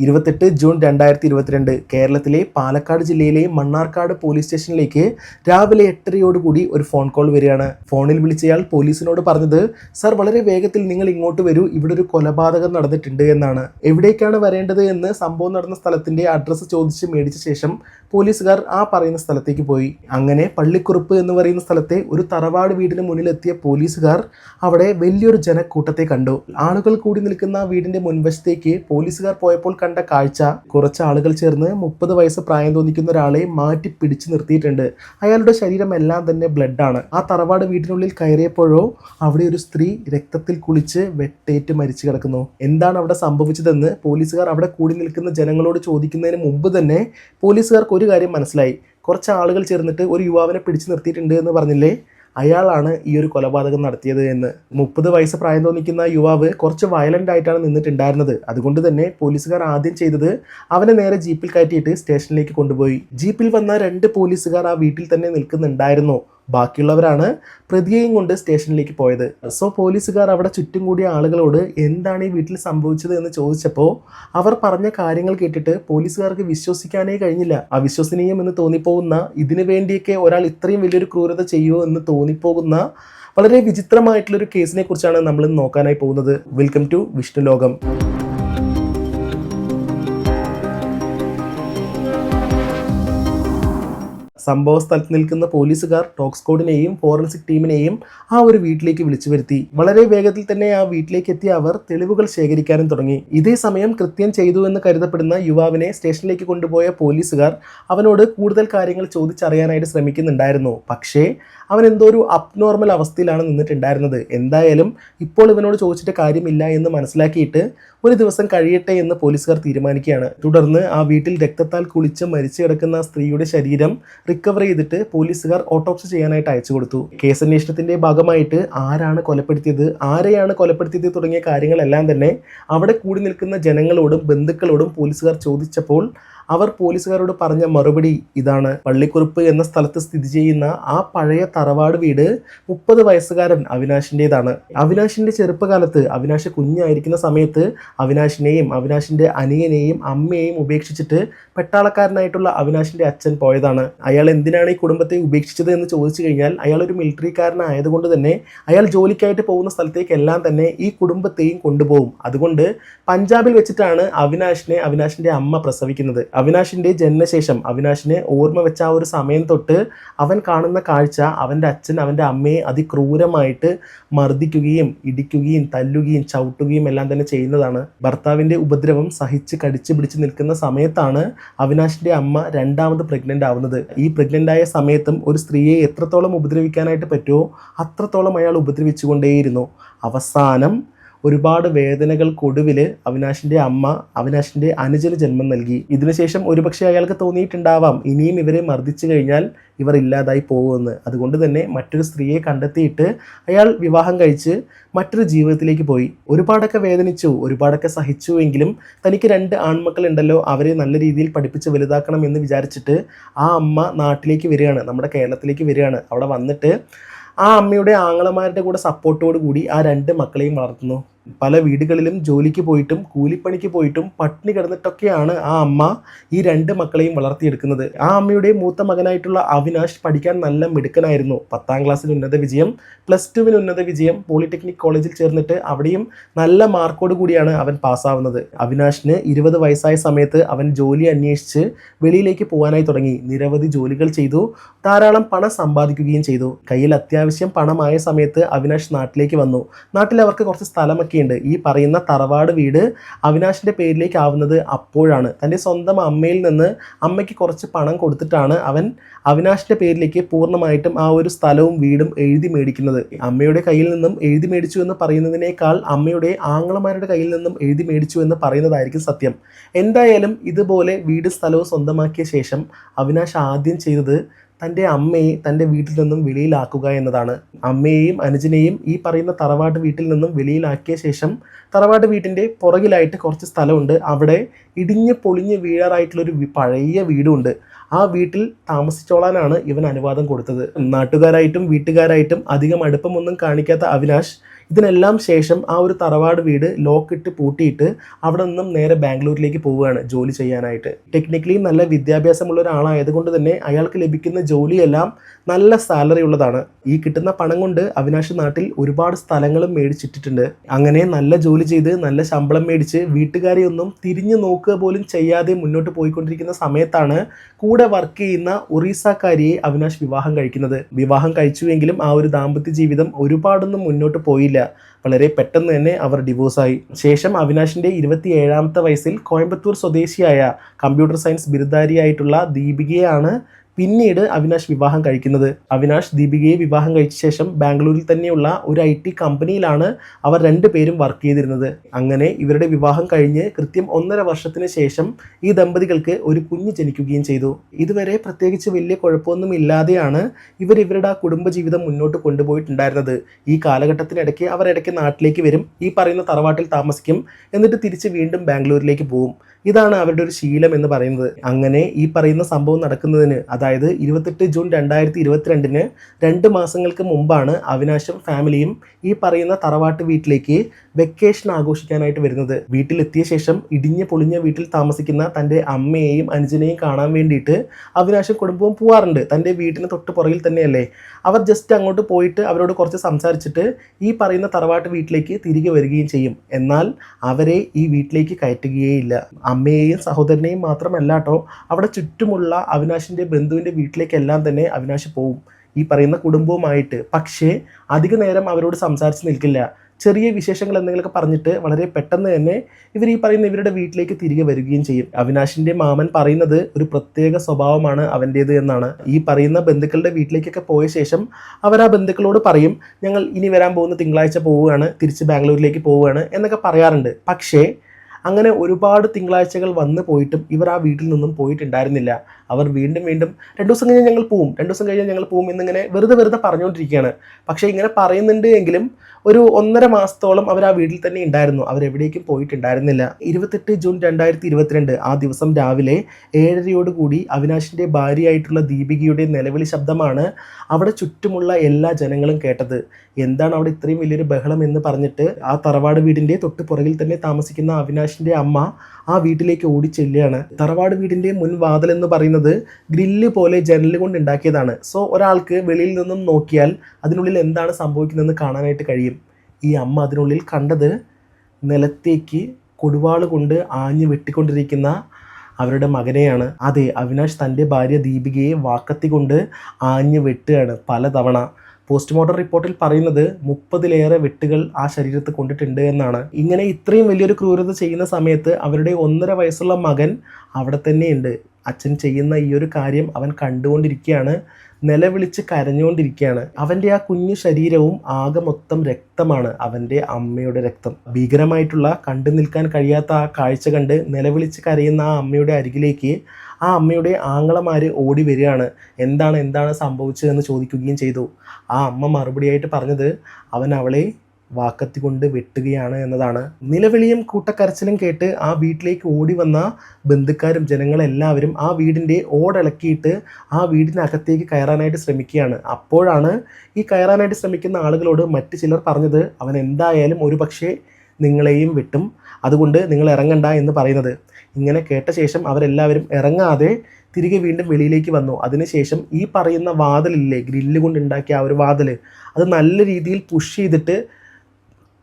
ഇരുപത്തെട്ട് ജൂൺ രണ്ടായിരത്തി ഇരുപത്തിരണ്ട് കേരളത്തിലെ പാലക്കാട് ജില്ലയിലെ മണ്ണാർക്കാട് പോലീസ് സ്റ്റേഷനിലേക്ക് രാവിലെ എട്ടരയോടുകൂടി ഒരു ഫോൺ കോൾ വരികയാണ്. ഫോണിൽ വിളിച്ചയാൾ പോലീസിനോട് പറഞ്ഞത് സർ വളരെ വേഗത്തിൽ നിങ്ങൾ ഇങ്ങോട്ട് വരൂ. ഇവിടെ ഒരു കൊലപാതകം നടന്നിട്ടുണ്ട് എന്നാണ്. എവിടേക്കാണ് വരേണ്ടത് എന്ന് സംഭവം നടന്ന സ്ഥലത്തിന്റെ അഡ്രസ്സ് ചോദിച്ച് മേടിച്ച ശേഷം പോലീസുകാർ ആ പറയുന്ന സ്ഥലത്തേക്ക് പോയി. അങ്ങനെ പള്ളിക്കുറുപ്പ് എന്ന് പറയുന്ന സ്ഥലത്തെ ഒരു തറവാട് വീടിന് മുന്നിലെത്തിയ പോലീസുകാർ അവിടെ വലിയൊരു ജനക്കൂട്ടത്തെ കണ്ടു. ആളുകൾ കൂടി നിൽക്കുന്ന വീടിന്റെ മുൻവശത്തേക്ക് പോലീസുകാർ പോയപ്പോൾ കണ്ട കാഴ്ച. കുറച്ച് ആളുകൾ ചേർന്ന് മുപ്പത് വയസ്സ് പ്രായം തോന്നിക്കുന്ന ഒരാളെ മാറ്റി പിടിച്ചു നിർത്തിയിട്ടുണ്ട്. അയാളുടെ ശരീരം എല്ലാം തന്നെ ബ്ലഡാണ്. ആ തറവാട് വീട്ടിനുള്ളിൽ കയറിയപ്പോഴോ അവിടെ ഒരു സ്ത്രീ രക്തത്തിൽ കുളിച്ച് വെട്ടേറ്റ് മരിച്ചു കിടക്കുന്നു. എന്താണ് അവിടെ സംഭവിച്ചതെന്ന് പോലീസുകാർ അവിടെ കൂടി നിൽക്കുന്ന ജനങ്ങളോട് ചോദിക്കുന്നതിന് മുമ്പ് തന്നെ പോലീസുകാർക്ക് ഒരു കാര്യം മനസ്സിലായി. കുറച്ച് ആളുകൾ ചേർന്നിട്ട് ഒരു യുവാവിനെ പിടിച്ചു നിർത്തിയിട്ടുണ്ട് എന്ന് പറഞ്ഞില്ലേ? അയാളാണ് ഈ ഒരു കൊലപാതകം നടത്തിയത് എന്ന്. മുപ്പത് വയസ്സ് പ്രായം തോന്നിക്കുന്ന യുവാവ് കുറച്ച് വയലന്റ് ആയിട്ടാണ് നിന്നിട്ടുണ്ടായിരുന്നത്. അതുകൊണ്ട് തന്നെ പോലീസുകാർ ആദ്യം ചെയ്തത് അവനെ നേരെ ജീപ്പിൽ കയറ്റിയിട്ട് സ്റ്റേഷനിലേക്ക് കൊണ്ടുപോയി. ജീപ്പിൽ വന്ന രണ്ട് പോലീസുകാർ ആ വീട്ടിൽ തന്നെ നിൽക്കുന്നുണ്ടായിരുന്നു. ബാക്കിയുള്ളവരാണ് പ്രതിയെയും കൊണ്ട് സ്റ്റേഷനിലേക്ക് പോയത്. സോ പോലീസുകാർ അവിടെ ചുറ്റും കൂടിയ ആളുകളോട് എന്താണ് ഈ വീട്ടിൽ സംഭവിച്ചത് എന്ന് ചോദിച്ചപ്പോൾ അവർ പറഞ്ഞ കാര്യങ്ങൾ കേട്ടിട്ട് പോലീസുകാർക്ക് വിശ്വസിക്കാനേ കഴിഞ്ഞില്ല. അവിശ്വസനീയം എന്ന് തോന്നിപ്പോകുന്ന ഇതിനു വേണ്ടിയൊക്കെ ഒരാൾ ഇത്രയും വലിയൊരു ക്രൂരത ചെയ്യുമോ എന്ന് തോന്നിപ്പോകുന്ന വളരെ വിചിത്രമായിട്ടുള്ളൊരു കേസിനെ കുറിച്ചാണ് നമ്മൾ നോക്കാനായി പോകുന്നത്. വെൽക്കം ടു വിഷ്ണു ലോകം സംഭവ സ്ഥലത്ത് നിൽക്കുന്ന പോലീസുകാർ ടോക്സ്കോഡിനെയും ഫോറൻസിക് ടീമിനെയും ആ ഒരു വീട്ടിലേക്ക് വിളിച്ചു വരുത്തി. വളരെ വേഗത്തിൽ തന്നെ ആ വീട്ടിലേക്ക് എത്തിയ അവർ തെളിവുകൾ ശേഖരിക്കാനും തുടങ്ങി. ഇതേ സമയം കൃത്യം ചെയ്തു എന്ന് കരുതപ്പെടുന്ന യുവാവിനെ സ്റ്റേഷനിലേക്ക് കൊണ്ടുപോയ പോലീസുകാർ അവനോട് കൂടുതൽ കാര്യങ്ങൾ ചോദിച്ചറിയാനായിട്ട് ശ്രമിക്കുന്നുണ്ടായിരുന്നു. പക്ഷേ അവൻ എന്തോ ഒരു അബ്നോർമൽ അവസ്ഥയിലാണ് നിന്നിട്ടുണ്ടായിരുന്നത്. എന്തായാലും ഇപ്പോൾ ഇവനോട് ചോദിച്ചിട്ട് കാര്യമില്ല എന്ന് മനസ്സിലാക്കിയിട്ട് ഒരു ദിവസം കഴിയട്ടെ എന്ന് പോലീസുകാർ തീരുമാനിക്കുകയാണ്. തുടർന്ന് ആ വീട്ടിൽ രക്തത്താൽ കുളിച്ച് മരിച്ചു കിടക്കുന്ന സ്ത്രീയുടെ ശരീരം റിക്കവർ ചെയ്തിട്ട് പോലീസുകാർ ഓട്ടോപ്സി ചെയ്യാനായിട്ട് അയച്ചു കൊടുത്തു. കേസന്വേഷണത്തിന്റെ ഭാഗമായിട്ട് ആരാണ് കൊലപ്പെടുത്തിയത് ആരെയാണ് കൊലപ്പെടുത്തിയത് തുടങ്ങിയ കാര്യങ്ങളെല്ലാം തന്നെ അവിടെ കൂടി നിൽക്കുന്ന ജനങ്ങളോടും ബന്ധുക്കളോടും പോലീസുകാർ ചോദിച്ചപ്പോൾ അവർ പോലീസുകാരോട് പറഞ്ഞ മറുപടി ഇതാണ്. പള്ളിക്കുറുപ്പ് എന്ന സ്ഥലത്ത് സ്ഥിതി ചെയ്യുന്ന ആ പഴയ തറവാട് വീട് മുപ്പത് വയസ്സുകാരൻ അവിനാശിന്റെതാണ്. അവിനാശിന്റെ ചെറുപ്പകാലത്ത് അവിനാശ് കുഞ്ഞായിരിക്കുന്ന സമയത്ത് അവിനാശിനെയും അവിനാശിന്റെ അനിയനെയും അമ്മയെയും ഉപേക്ഷിച്ചിട്ട് പെട്ടാളക്കാരനായിട്ടുള്ള അവിനാശിന്റെ അച്ഛൻ പോയതാണ്. അയാൾ എന്തിനാണ് ഈ കുടുംബത്തെ ഉപേക്ഷിച്ചത് എന്ന് ചോദിച്ചു കഴിഞ്ഞാൽ അയാൾ ഒരു മിലിറ്ററിക്കാരനായതുകൊണ്ട് തന്നെ അയാൾ ജോലിക്കായിട്ട് പോകുന്ന സ്ഥലത്തേക്കെല്ലാം തന്നെ ഈ കുടുംബത്തെയും കൊണ്ടുപോകും. അതുകൊണ്ട് പഞ്ചാബിൽ വെച്ചിട്ടാണ് അവിനാശിനെ അവിനാശിന്റെ അമ്മ പ്രസവിക്കുന്നത്. അവിനാശിന്റെ ജനനശേഷം അവിനാശിനെ ഓർമ്മ വെച്ച ആ ഒരു സമയം തൊട്ട് അവൻ കാണുന്ന കാഴ്ച അവന്റെ അച്ഛൻ അവന്റെ അമ്മയെ അതിക്രൂരമായിട്ട് മർദ്ദിക്കുകയും ഇടിക്കുകയും തല്ലുകയും ചവിട്ടുകയും എല്ലാം തന്നെ ചെയ്യുന്നതാണ്. ഭർത്താവിന്റെ ഉപദ്രവം സഹിച്ച് കടിച്ച് പിടിച്ച് നിൽക്കുന്ന സമയത്താണ് അവിനാശിന്റെ അമ്മ രണ്ടാമത് പ്രഗ്നന്റ് ആവുന്നത്. ഈ പ്രഗ്നന്റ് ആയ സമയത്തും ഒരു സ്ത്രീയെ എത്രത്തോളം ഉപദ്രവിക്കാനായിട്ട് പറ്റുമോ അത്രത്തോളം അയാൾ ഉപദ്രവിച്ചുകൊണ്ടേയിരുന്നു. അവസാനം ഒരുപാട് വേദനകൾക്കൊടുവിൽ അവിനാശിന്റെ അമ്മ അവിനാശിന്റെ അനുജന് ജന്മം നൽകി. ഇതിനുശേഷം ഒരുപക്ഷെ അയാൾക്ക് തോന്നിയിട്ടുണ്ടാവാം ഇനിയും ഇവരെ മർദ്ദിച്ചു കഴിഞ്ഞാൽ ഇവർ ഇല്ലാതായി പോകുമെന്ന്. അതുകൊണ്ട് തന്നെ മറ്റൊരു സ്ത്രീയെ കണ്ടെത്തിയിട്ട് അയാൾ വിവാഹം കഴിച്ച് മറ്റൊരു ജീവിതത്തിലേക്ക് പോയി. ഒരുപാടൊക്കെ വേദനിച്ചു ഒരുപാടൊക്കെ സഹിച്ചു എങ്കിലും തനിക്ക് രണ്ട് ആൺമക്കൾ ഉണ്ടല്ലോ അവരെ നല്ല രീതിയിൽ പഠിപ്പിച്ച് വലുതാക്കണം എന്ന് വിചാരിച്ചിട്ട് ആ അമ്മ നാട്ടിലേക്ക് വരികയാണ് നമ്മുടെ കേരളത്തിലേക്ക് വരികയാണ്. അവിടെ വന്നിട്ട് ആ അമ്മയുടെ ആങ്ങളമാരുടെ കൂടെ സപ്പോർട്ടോട് കൂടി ആ രണ്ട് മക്കളെയും വളർത്തുന്നു. പല വീടുകളിലും ജോലിക്ക് പോയിട്ടും കൂലിപ്പണിക്ക് പോയിട്ടും പട്ടിണി കിടന്നിട്ടൊക്കെയാണ് ആ അമ്മ ഈ രണ്ട് മക്കളെയും വളർത്തിയെടുക്കുന്നത്. ആ അമ്മയുടെ മൂത്ത മകനായിട്ടുള്ള അവിനാഷ് പഠിക്കാൻ നല്ല മിടുക്കനായിരുന്നു. പത്താം ക്ലാസ്സിൽ ഉന്നത വിജയം പ്ലസ് ടുവിന് ഉന്നത വിജയം പോളിടെക്നിക് കോളേജിൽ ചേർന്നിട്ട് അവിടെയും നല്ല മാർക്കോട് കൂടിയാണ് അവൻ പാസ്സാവുന്നത്. അവിനാഷിന് ഇരുപത് വയസ്സായ സമയത്ത് അവൻ ജോലി അന്വേഷിച്ച് വെളിയിലേക്ക് പോകാനായി തുടങ്ങി. നിരവധി ജോലികൾ ചെയ്തു ധാരാളം പണം സമ്പാദിക്കുകയും ചെയ്തു. കയ്യിൽ അത്യാവശ്യം പണമായ സമയത്ത് അവിനാഷ് നാട്ടിലേക്ക് വന്നു. നാട്ടിൽ അവർക്ക് കുറച്ച് സ്ഥലമൊക്കെ ഉണ്ട് ഈ പറയുന്ന തറവാട് വീട് അവിനാശിന്റെ പേരിലേക്ക് ആവുന്നത് അപ്പോഴാണ്. തന്റെ സ്വന്തം അമ്മയിൽ നിന്ന് അമ്മയ്ക്ക് കുറച്ച് പണം കൊടുത്തിട്ടാണ് അവൻ അവിനാശിന്റെ പേരിലേക്ക് പൂർണമായിട്ടും ആ ഒരു സ്ഥലവും വീടും എഴുതി മേടിക്കുന്നത്. അമ്മയുടെ കയ്യിൽ നിന്നും എഴുതി മേടിച്ചു എന്ന് പറയുന്നതിനേക്കാൾ അമ്മയുടെ ആങ്ങളമാരുടെ കയ്യിൽ നിന്നും എഴുതി മേടിച്ചു എന്ന് പറയുന്നതായിരിക്കും സത്യം. എന്തായാലും ഇതുപോലെ വീട് സ്ഥലവും സ്വന്തമാക്കിയ ശേഷം അവിനാശ് ആദ്യം ചെയ്തത് തന്റെ അമ്മയെ തന്റെ വീട്ടിൽ നിന്നും വെളിയിലാക്കുക എന്നതാണ്. അമ്മയെയും അനുജനെയും ഈ പറയുന്ന തറവാട് വീട്ടിൽ നിന്നും വെളിയിലാക്കിയ ശേഷം തറവാട് വീട്ടിന്റെ പുറകിലായിട്ട് കുറച്ച് സ്ഥലമുണ്ട്. അവിടെ ഇടിഞ്ഞ് പൊളിഞ്ഞ് വീഴാറായിട്ടുള്ളൊരു പഴയ വീടുണ്ട്. ആ വീട്ടിൽ താമസിച്ചോളാനാണ് ഇവൻ അനുവാദം കൊടുത്തത്. നാട്ടുകാരായിട്ടും വീട്ടുകാരായിട്ടും അധികം അടുപ്പമൊന്നും കാണിക്കാത്ത അവിനാശ് ഇതിനെല്ലാം ശേഷം ആ ഒരു തറവാട് വീട് ലോക്കിട്ട് പൂട്ടിയിട്ട് അവിടെ നിന്നും നേരെ ബാംഗ്ലൂരിലേക്ക് പോവുകയാണ് ജോലി ചെയ്യാനായിട്ട്. ടെക്നിക്കലി നല്ല വിദ്യാഭ്യാസമുള്ള ഒരാളായതുകൊണ്ട് തന്നെ അയാൾക്ക് ലഭിക്കുന്ന ജോലിയെല്ലാം നല്ല സാലറി ഉള്ളതാണ്. ഈ കിട്ടുന്ന പണം കൊണ്ട് അവിനാശ് നാട്ടിൽ ഒരുപാട് സ്ഥലങ്ങളും മേടിച്ചിട്ടിട്ടുണ്ട്. അങ്ങനെ നല്ല ജോലി ചെയ്ത് നല്ല ശമ്പളം മേടിച്ച് വീട്ടുകാരെയൊന്നും തിരിഞ്ഞു നോക്കുക പോലും ചെയ്യാതെ മുന്നോട്ട് പോയിക്കൊണ്ടിരിക്കുന്ന സമയത്താണ് കൂടെ വർക്ക് ചെയ്യുന്ന ഒറീസക്കാരിയെ അവിനാഷ് വിവാഹം കഴിക്കുന്നത്. വിവാഹം കഴിച്ചുവെങ്കിലും ആ ഒരു ദാമ്പത്യ ജീവിതം ഒരുപാടൊന്നും മുന്നോട്ട് പോയില്ല. വളരെ പെട്ടെന്ന് തന്നെ അവർ ഡിവോഴ്സായി ശേഷം അവിനാഷിന്റെ ഇരുപത്തി ഏഴാമത്തെ വയസ്സിൽ കോയമ്പത്തൂർ സ്വദേശിയായ കമ്പ്യൂട്ടർ സയൻസ് ബിരുദാരിയായിട്ടുള്ള ദീപികയാണ് പിന്നീട് അവിനാശ് വിവാഹം കഴിക്കുന്നത്. അവിനാശ് ദീപികയെ വിവാഹം കഴിച്ച ശേഷം ബാംഗ്ലൂരിൽ തന്നെയുള്ള ഒരു ഐ ടി കമ്പനിയിലാണ് അവർ രണ്ടു പേരും വർക്ക് ചെയ്തിരുന്നത്. അങ്ങനെ ഇവരുടെ വിവാഹം കഴിഞ്ഞ് കൃത്യം ഒന്നര വർഷത്തിന് ശേഷം ഈ ദമ്പതികൾക്ക് ഒരു കുഞ്ഞ് ജനിക്കുകയും ചെയ്തു. ഇതുവരെ പ്രത്യേകിച്ച് വലിയ കുഴപ്പമൊന്നും ഇല്ലാതെയാണ് ഇവർ ഇവരുടെ ആ കുടുംബജീവിതം മുന്നോട്ട് കൊണ്ടുപോയിട്ടുണ്ടായിരുന്നത്. ഈ കാലഘട്ടത്തിനിടയ്ക്ക് അവർ ഇടയ്ക്ക് നാട്ടിലേക്ക് വരും ഈ പറയുന്ന തറവാട്ടിൽ താമസിക്കും എന്നിട്ട് തിരിച്ച് വീണ്ടും ബാംഗ്ലൂരിലേക്ക് പോകും. ഇതാണ് അവരുടെ ഒരു ശീലം എന്ന് പറയുന്നത്. അങ്ങനെ ഈ പറയുന്ന സംഭവം നടക്കുന്നതിന് അതായത് ഇരുപത്തെട്ട് ജൂൺ രണ്ടായിരത്തി ഇരുപത്തിരണ്ടിന് രണ്ട് മാസങ്ങൾക്ക് മുമ്പാണ് അവിനാശും ഫാമിലിയും ഈ പറയുന്ന തറവാട്ട് വീട്ടിലേക്ക് വെക്കേഷൻ ആഘോഷിക്കാനായിട്ട് വരുന്നത്. വീട്ടിലെത്തിയ ശേഷം ഇടിഞ്ഞ പൊളിഞ്ഞ വീട്ടിൽ താമസിക്കുന്ന തന്റെ അമ്മയെയും അനുജനെയും കാണാൻ വേണ്ടിയിട്ട് അവിനാശും കുടുംബവും പോവാറുണ്ട്. തന്റെ വീട്ടിന് തൊട്ട് പുറകിൽ തന്നെയല്ലേ? അവർ ജസ്റ്റ് അങ്ങോട്ട് പോയിട്ട് അവരോട് കുറച്ച് സംസാരിച്ചിട്ട് ഈ പറയുന്ന തറവാട്ട് വീട്ടിലേക്ക് തിരികെ വരികയും ചെയ്യും. എന്നാൽ അവരെ ഈ വീട്ടിലേക്ക് കയറ്റുകയേയില്ല. അമ്മയെയും സഹോദരനെയും മാത്രമല്ല കേട്ടോ അവിടെ ചുറ്റുമുള്ള അവിനാശിന്റെ ബന്ധുവിന്റെ വീട്ടിലേക്കെല്ലാം തന്നെ അവിനാശ് പോവും. ഈ പറയുന്ന കുടുംബവുമായിട്ട്. പക്ഷേ അധിക നേരം അവരോട് സംസാരിച്ച് നിൽക്കില്ല. ചെറിയ വിശേഷങ്ങൾ എന്തെങ്കിലുമൊക്കെ പറഞ്ഞിട്ട് വളരെ പെട്ടെന്ന് തന്നെ ഇവർ ഈ പറയുന്ന ഇവരുടെ വീട്ടിലേക്ക് തിരികെ വരികയും ചെയ്യും. അവിനാശിന്റെ മാമൻ പറയുന്നത് ഒരു പ്രത്യേക സ്വഭാവമാണ് അവന്റേത് എന്നാണ്. ഈ പറയുന്ന ബന്ധുക്കളുടെ വീട്ടിലേക്കൊക്കെ പോയ ശേഷം അവർ ആ ബന്ധുക്കളോട് പറയും ഞങ്ങൾ ഇനി വരാൻ പോകുന്ന തിങ്കളാഴ്ച പോവുകയാണ് തിരിച്ച് ബാംഗ്ലൂരിലേക്ക് പോവുകയാണ് എന്നൊക്കെ പറയാറുണ്ട്. പക്ഷേ അങ്ങനെ ഒരുപാട് തിങ്കളാഴ്ചകൾ വന്നു പോയിട്ടും ഇവർ ആ വീട്ടിൽ നിന്നും പോയിട്ടുണ്ടായിരുന്നില്ല. അവർ വീണ്ടും വീണ്ടും രണ്ടു ദിവസം കഴിഞ്ഞാൽ ഞങ്ങൾ പോവും. രണ്ടു ദിവസം കഴിഞ്ഞാൽ ഞങ്ങൾ പോവും എന്നിങ്ങനെ വെറുതെ വെറുതെ പറഞ്ഞുകൊണ്ടിരിക്കുകയാണ്. പക്ഷേ ഇങ്ങനെ പറയുന്നുണ്ട് എങ്കിലും ഒരു ഒന്നര മാസത്തോളം അവർ ആ വീട്ടിൽ തന്നെ ഉണ്ടായിരുന്നു. അവരെവിടേക്കും പോയിട്ടുണ്ടായിരുന്നില്ല. ഇരുപത്തെട്ട് ജൂൺ രണ്ടായിരത്തി ഇരുപത്തിരണ്ട് ആ ദിവസം രാവിലെ ഏഴരയോടുകൂടി അവിനാശിന്റെ ഭാര്യയായിട്ടുള്ള ദീപികയുടെ നിലവിളി ശബ്ദമാണ് അവിടെ ചുറ്റുമുള്ള എല്ലാ ജനങ്ങളും കേട്ടത്. എന്താണ് അവിടെ ഇത്രയും വലിയൊരു ബഹളം എന്ന് പറഞ്ഞിട്ട് ആ തറവാട് വീടിന്റെ തൊട്ടുപുറകിൽ തന്നെ താമസിക്കുന്ന അവിനാശിന്റെ അമ്മ ആ വീട്ടിലേക്ക് ഓടി ചെല്ലുകയാണ്. തറവാട് വീടിന്റെ മുൻവാതിൽ എന്ന് പറയുന്നത് ഗ്രില്ല് പോലെ ജനൽ കൊണ്ട് ഉണ്ടാക്കിയതാണ്. സോ ഒരാൾക്ക് വെളിയിൽ നിന്നും നോക്കിയാൽ അതിനുള്ളിൽ എന്താണ് സംഭവിക്കുന്നതെന്ന് കാണാനായിട്ട് കഴിയും. ഈ അമ്മ അതിനുള്ളിൽ കണ്ടത് നിലത്തേക്ക് കൊടുവാൾ കൊണ്ട് ആഞ്ഞു വെട്ടിക്കൊണ്ടിരിക്കുന്ന അവരുടെ മകനെയാണ്. അതെ അവിനാഷ് തന്റെ ഭാര്യ ദീപികയെ വാക്കത്തി കൊണ്ട് ആഞ്ഞു വെട്ടുകയാണ് പലതവണ. പോസ്റ്റ്മോർട്ടം റിപ്പോർട്ടിൽ പറയുന്നത് മുപ്പതിലേറെ വെട്ടുകൾ ആ ശരീരത്ത് കൊണ്ടിട്ടുണ്ട് എന്നാണ്. ഇങ്ങനെ ഇത്രയും വലിയൊരു ക്രൂരത ചെയ്യുന്ന സമയത്ത് അവരുടെ ഒന്നര വയസ്സുള്ള മകൻ അവിടെ തന്നെയുണ്ട്. അച്ഛൻ ചെയ്യുന്ന ഈ ഒരു കാര്യം അവൻ കണ്ടുകൊണ്ടിരിക്കുകയാണ്. നിലവിളിച്ച് കരഞ്ഞുകൊണ്ടിരിക്കുകയാണ്. അവന്റെ ആ കുഞ്ഞു ശരീരവും ആകെ മൊത്തം രക്തമാണ് അവന്റെ അമ്മയുടെ രക്തം. ഭീകരമായിട്ടുള്ള കണ്ടു നിൽക്കാൻ കഴിയാത്ത ആ കാഴ്ച കണ്ട് നിലവിളിച്ച് കരയുന്ന ആ അമ്മയുടെ അരികിലേക്ക് ആ അമ്മയുടെ ആങ്ങളമാർ ഓടി വരികയാണ്. എന്താണ് എന്താണ് സംഭവിച്ചതെന്ന് ചോദിക്കുകയും ചെയ്തു. ആ അമ്മ മറുപടിയായിട്ട് പറഞ്ഞത് അവൻ അവളെ വാക്കത്തി കൊണ്ട് വെട്ടുകയാണ് എന്നതാണ്. നിലവിളിയും കൂട്ടക്കരച്ചിലും കേട്ട് ആ വീട്ടിലേക്ക് ഓടി വന്ന ബന്ധുക്കാരും ജനങ്ങളെല്ലാവരും ആ വീടിന്റെ ഓടിളക്കിയിട്ട് ആ വീടിനകത്തേക്ക് കയറാനായിട്ട് ശ്രമിക്കുകയാണ്. അപ്പോഴാണ് ഈ കയറാനായിട്ട് ശ്രമിക്കുന്ന ആളുകളോട് മറ്റു ചിലർ പറഞ്ഞത് അവൻ എന്തായാലും ഒരു പക്ഷേ നിങ്ങളെയും വിട്ടും. അതുകൊണ്ട് നിങ്ങൾ ഇറങ്ങണ്ട എന്ന് പറയുന്നത്. ഇങ്ങനെ കേട്ട ശേഷം അവരെല്ലാവരും ഇറങ്ങാതെ തിരികെ വീണ്ടും വെളിയിലേക്ക് വന്നു. അതിനുശേഷം ഈ പറയുന്ന വാതിലില്ലേ ഗ്രില്ല് കൊണ്ട് ഉണ്ടാക്കിയ ആ ഒരു വാതിൽ അത് നല്ല രീതിയിൽ പുഷ് ചെയ്തിട്ട്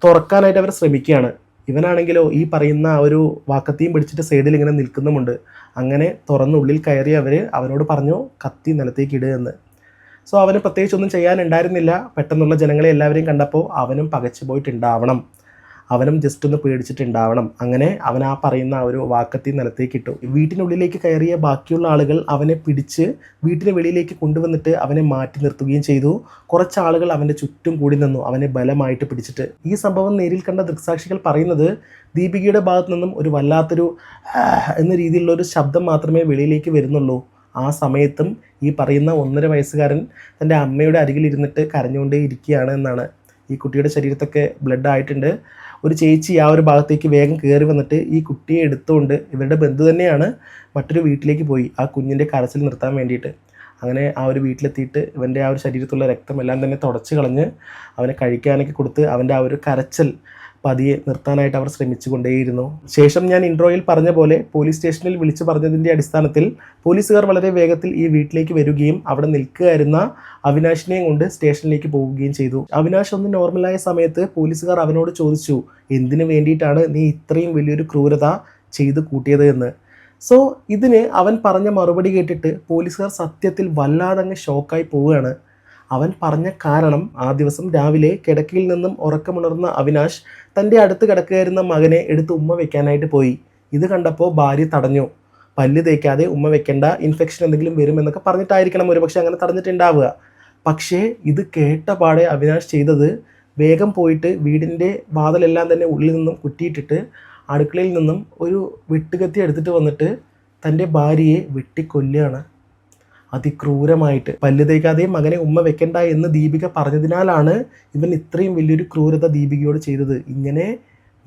തുറക്കാനായിട്ട് അവർ ശ്രമിക്കുകയാണ്. ഇവനാണെങ്കിലോ ഈ പറയുന്ന ആ ഒരു വാക്കത്തെയും പിടിച്ചിട്ട് സൈഡിൽ ഇങ്ങനെ നിൽക്കുന്നുമുണ്ട്. അങ്ങനെ തുറന്നുള്ളിൽ കയറി അവർ അവനോട് പറഞ്ഞു കത്തി നിലത്തേക്ക് ഇടുക എന്ന്. സോ അവന് പ്രത്യേകിച്ചൊന്നും ചെയ്യാനുണ്ടായിരുന്നില്ല. പെട്ടെന്നുള്ള ജനങ്ങളെ എല്ലാവരെയും കണ്ടപ്പോൾ അവനും പകച്ചു പോയിട്ടുണ്ടാവണം അവനും ജസ്റ്റ് ഒന്ന് പേടിച്ചിട്ടുണ്ടാവണം. അങ്ങനെ അവൻ ആ പറയുന്ന ആ ഒരു വാക്കത്തി നിലത്തേക്ക് ഇട്ടു. വീട്ടിനുള്ളിലേക്ക് കയറിയ ബാക്കിയുള്ള ആളുകൾ അവനെ പിടിച്ച് വീട്ടിന് വെളിയിലേക്ക് കൊണ്ടുവന്നിട്ട് അവനെ മാറ്റി നിർത്തുകയും ചെയ്തു. കുറച്ച് ആളുകൾ അവന്റെ ചുറ്റും കൂടി നിന്നു. അവനെ ബലമായിട്ട് പിടിച്ചിട്ട്. ഈ സംഭവം നേരിൽ കണ്ട ദൃക്സാക്ഷികൾ പറയുന്നത് ദീപികയുടെ ഭാഗത്തു നിന്നും ഒരു വല്ലാത്തൊരു എന്ന രീതിയിലുള്ള ഒരു ശബ്ദം മാത്രമേ വെളിയിലേക്ക് വരുന്നുള്ളൂ. ആ സമയത്തും ഈ പറയുന്ന ഒന്നര വയസ്സുകാരൻ തന്റെ അമ്മയുടെ അരികിലിരുന്നിട്ട് കരഞ്ഞുകൊണ്ടേ ഇരിക്കുകയാണ് എന്നാണ്. ഈ കുട്ടിയുടെ ശരീരത്തൊക്കെ ബ്ലഡ് ആയിട്ടുണ്ട്. ഒരു ചേച്ചി ആ ഒരു ഭാഗത്തേക്ക് വേഗം കയറി വന്നിട്ട് ഈ കുട്ടിയെ എടുത്തുകൊണ്ട് ഇവരുടെ ബന്ധു തന്നെയാണ് മറ്റൊരു വീട്ടിലേക്ക് പോയി ആ കുഞ്ഞിന്റെ കരച്ചിൽ നിർത്താൻ വേണ്ടിയിട്ട്. അങ്ങനെ ആ ഒരു വീട്ടിലെത്തിയിട്ട് ഇവന്റെ ആ ഒരു ശരീരത്തുള്ള രക്തം എല്ലാം തന്നെ തുടച്ച് കളഞ്ഞ് അവനെ കഴിക്കാനൊക്കെ കൊടുത്ത് അവന്റെ ആ ഒരു കരച്ചൽ പതിയെ നിർത്താനായിട്ട് അവർ ശ്രമിച്ചു കൊണ്ടേയിരുന്നു ശേഷം ഞാൻ ഇൻട്രോയിൽ പറഞ്ഞ പോലെ പോലീസ് സ്റ്റേഷനിൽ വിളിച്ചു പറഞ്ഞതിന്റെ അടിസ്ഥാനത്തിൽ പോലീസുകാർ വളരെ വേഗത്തിൽ ഈ വീട്ടിലേക്ക് വരികയും അവിടെ നിൽക്കുകയായിരുന്ന അവിനാശിനെയും കൊണ്ട് സ്റ്റേഷനിലേക്ക് പോവുകയും ചെയ്തു. അവിനാശ് ഒന്ന് നോർമലായ സമയത്ത് പോലീസുകാർ അവനോട് ചോദിച്ചു എന്തിനു വേണ്ടിയിട്ടാണ് നീ ഇത്രയും വലിയൊരു ക്രൂരത ചെയ്ത് കൂട്ടിയത്? എന്ന്. സോ ഇതിന് അവൻ പറഞ്ഞ മറുപടി കേട്ടിട്ട് പോലീസുകാർ സത്യത്തിൽ വല്ലാതങ്ങ് ഷോക്കായി പോവുകയാണ്. അവൻ പറഞ്ഞ കാരണം ആ ദിവസം രാവിലെ കിടക്കയിൽ നിന്നും ഉറക്കമുണർന്ന അവിനാശ് തന്റെ അടുത്ത് കിടക്കുകയായിരുന്ന മകനെ എടുത്ത് ഉമ്മ വെക്കാനായിട്ട് പോയി. ഇത് കണ്ടപ്പോൾ ഭാര്യ തടഞ്ഞു. പല്ല് തേക്കാതെ ഉമ്മ വെക്കേണ്ട ഇൻഫെക്ഷൻ എന്തെങ്കിലും വരുമെന്നൊക്കെ പറഞ്ഞിട്ടായിരിക്കണം ഒരുപക്ഷെ അങ്ങനെ തടഞ്ഞിട്ടുണ്ടാവുക. പക്ഷേ ഇത് കേട്ട പാടെ അവിനാശ് ചെയ്തത് വേഗം പോയിട്ട് വീടിന്റെ വാതിലെല്ലാം തന്നെ ഉള്ളിൽ നിന്നും കുറ്റിയിട്ടിട്ട് അടുക്കളയിൽ നിന്നും ഒരു വെട്ടുകത്തി എടുത്തിട്ട് വന്നിട്ട് തന്റെ ഭാര്യയെ വെട്ടിക്കൊല്ലുകയാണ്. അതിക്രൂരമായിട്ട്. പല്ല് തേക്കാതെയും മകനെ ഉമ്മ വെക്കണ്ട എന്ന് ദീപിക പറഞ്ഞതിനാലാണ് ഇവൻ ഇത്രയും വലിയൊരു ക്രൂരത ദീപികയോട് ചെയ്തത്. ഇങ്ങനെ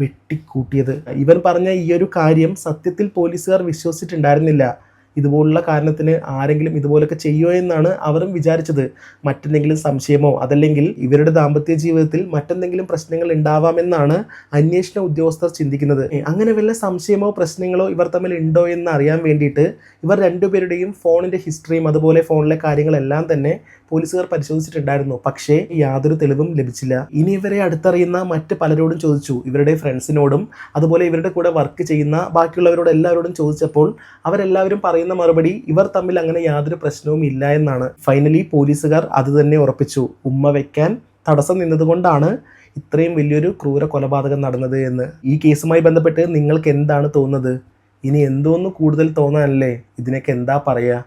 വെട്ടിക്കൂട്ടിയത്. ഇവൻ പറഞ്ഞ ഈ ഒരു കാര്യം സത്യത്തിൽ പോലീസുകാർ വിശ്വസിച്ചിട്ടുണ്ടായിരുന്നില്ല. ഇതുപോലുള്ള കാരണത്തിന് ആരെങ്കിലും ഇതുപോലൊക്കെ ചെയ്യുമോ എന്നാണ് അവരും വിചാരിച്ചത്. മറ്റെന്തെങ്കിലും സംശയമോ അതല്ലെങ്കിൽ ഇവരുടെ ദാമ്പത്യ ജീവിതത്തിൽ മറ്റെന്തെങ്കിലും പ്രശ്നങ്ങൾ ഉണ്ടാവാമെന്നാണ് അന്വേഷണ ഉദ്യോഗസ്ഥർ ചിന്തിക്കുന്നത്. അങ്ങനെ വല്ല സംശയമോ പ്രശ്നങ്ങളോ ഇവർ തമ്മിൽ ഉണ്ടോ എന്ന് അറിയാൻ വേണ്ടിയിട്ട് ഇവർ രണ്ടുപേരുടെയും ഫോണിന്റെ ഹിസ്റ്ററിയും അതുപോലെ ഫോണിലെ കാര്യങ്ങളെല്ലാം തന്നെ പോലീസുകാർ പരിശോധിച്ചിട്ടുണ്ടായിരുന്നു. പക്ഷേ യാതൊരു തെളിവും ലഭിച്ചില്ല. ഇനി ഇവരെ അടുത്തറിയുന്ന മറ്റ് പലരോടും ചോദിച്ചു. ഇവരുടെ ഫ്രണ്ട്സിനോടും അതുപോലെ ഇവരുടെ കൂടെ വർക്ക് ചെയ്യുന്ന ബാക്കിയുള്ളവരോട് എല്ലാവരോടും ചോദിച്ചപ്പോൾ അവരെല്ലാവരും പറയുന്ന മറുപടി ഇവർ തമ്മിൽ അങ്ങനെ യാതൊരു പ്രശ്നവും ഇല്ല എന്നാണ്. ഫൈനലി പോലീസുകാർ അത് തന്നെ ഉറപ്പിച്ചു. ഉമ്മ വെക്കാൻ തടസ്സം നിന്നതുകൊണ്ടാണ് ഇത്രയും വലിയൊരു ക്രൂര കൊലപാതകം നടന്നത് എന്ന്. ഈ കേസുമായി ബന്ധപ്പെട്ട് നിങ്ങൾക്ക് എന്താണ് തോന്നുന്നത്? ഇനി എന്തോന്ന് കൂടുതൽ തോന്നാനല്ലേ? ഇതിനൊക്കെ എന്താ പറയുക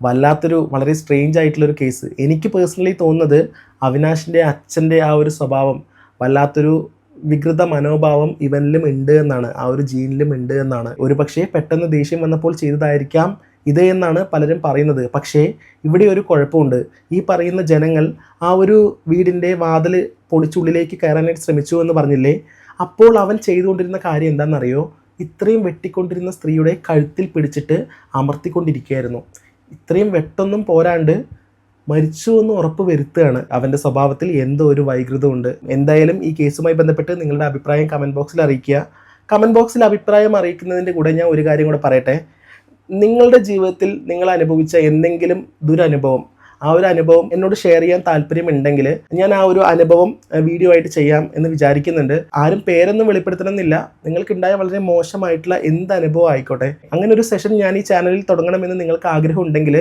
വല്ലാത്തൊരു വളരെ സ്ട്രേഞ്ച് ആയിട്ടുള്ളൊരു കേസ് എനിക്ക് പേഴ്സണലി തോന്നുന്നത് അവിനാശിന്റെ അച്ഛന്റെ ആ ഒരു സ്വഭാവം വല്ലാത്തൊരു വികൃത മനോഭാവം ഇവനിലും ഉണ്ട് എന്നാണ് ആ ഒരു ജീനിലും ഉണ്ട് എന്നാണ്. ഒരു പക്ഷേ പെട്ടെന്ന് ദേഷ്യം വന്നപ്പോൾ ചെയ്തതായിരിക്കാം ഇത് എന്നാണ് പലരും പറയുന്നത്. പക്ഷേ ഇവിടെ ഒരു കുഴപ്പമുണ്ട്. ഈ പറയുന്ന ജനങ്ങൾ ആ ഒരു വീടിന്റെ വാതിൽ പൊളിച്ചുള്ളിലേക്ക് കയറാനായിട്ട് ശ്രമിച്ചു എന്ന് പറഞ്ഞില്ലേ? അപ്പോൾ അവൻ ചെയ്തുകൊണ്ടിരുന്ന കാര്യം എന്താണെന്നറിയോ? ഇത്രയും വെട്ടിക്കൊണ്ടിരുന്ന സ്ത്രീയുടെ കഴുത്തിൽ പിടിച്ചിട്ട് അമർത്തിക്കൊണ്ടിരിക്കുകയായിരുന്നു. ഇത്രയും വെട്ടൊന്നും പോരാണ്ട് മരിച്ചു എന്ന് ഉറപ്പ് വരുത്തുകയാണ് അവന്റെ സ്വഭാവത്തിൽ എന്തോ ഒരു വൈകൃതമുണ്ട് എന്തായാലും ഈ കേസുമായി ബന്ധപ്പെട്ട് നിങ്ങളുടെ അഭിപ്രായം കമന്റ് ബോക്സിൽ അറിയിക്കുക. കമന്റ് ബോക്സിൽ അഭിപ്രായം അറിയിക്കുന്നതിന്റെ കൂടെ ഞാൻ ഒരു കാര്യം കൂടെ പറയട്ടെ. നിങ്ങളുടെ ജീവിതത്തിൽ നിങ്ങൾ അനുഭവിച്ച എന്തെങ്കിലും ദുരനുഭവം ആ ഒരു അനുഭവം എന്നോട് ഷെയർ ചെയ്യാൻ താല്പര്യമുണ്ടെങ്കിൽ ഞാൻ ആ ഒരു അനുഭവം വീഡിയോ ആയിട്ട് ചെയ്യാം എന്ന് വിചാരിക്കുന്നുണ്ട്. ആരും പേരൊന്നും വെളിപ്പെടുത്തണമെന്നില്ല. നിങ്ങൾക്കുണ്ടായ വളരെ മോശമായിട്ടുള്ള എന്ത് അനുഭവം ആയിക്കോട്ടെ. അങ്ങനെ ഒരു സെഷൻ ഞാൻ ഈ ചാനലിൽ തുടങ്ങണമെന്ന് നിങ്ങൾക്ക് ആഗ്രഹം ഉണ്ടെങ്കിൽ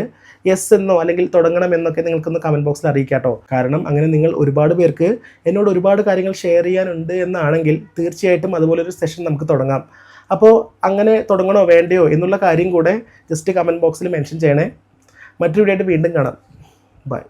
യെസ് എന്നോ അല്ലെങ്കിൽ തുടങ്ങണം എന്നൊക്കെ നിങ്ങൾക്കൊന്ന് കമന്റ് ബോക്സിൽ അറിയിക്കാട്ടോ. കാരണം അങ്ങനെ നിങ്ങൾ ഒരുപാട് പേർക്ക് എന്നോട് ഒരുപാട് കാര്യങ്ങൾ ഷെയർ ചെയ്യാനുണ്ട് എന്നാണെങ്കിൽ തീർച്ചയായിട്ടും അതുപോലെ ഒരു സെഷൻ നമുക്ക് തുടങ്ങാം. അപ്പോൾ അങ്ങനെ തുടങ്ങണോ വേണ്ടയോ എന്നുള്ള കാര്യം കൂടെ ജസ്റ്റ് കമന്റ് ബോക്സിൽ മെൻഷൻ ചെയ്യണേ. മറ്റൊരു വീഡിയോ വീണ്ടും കാണാം. Bye.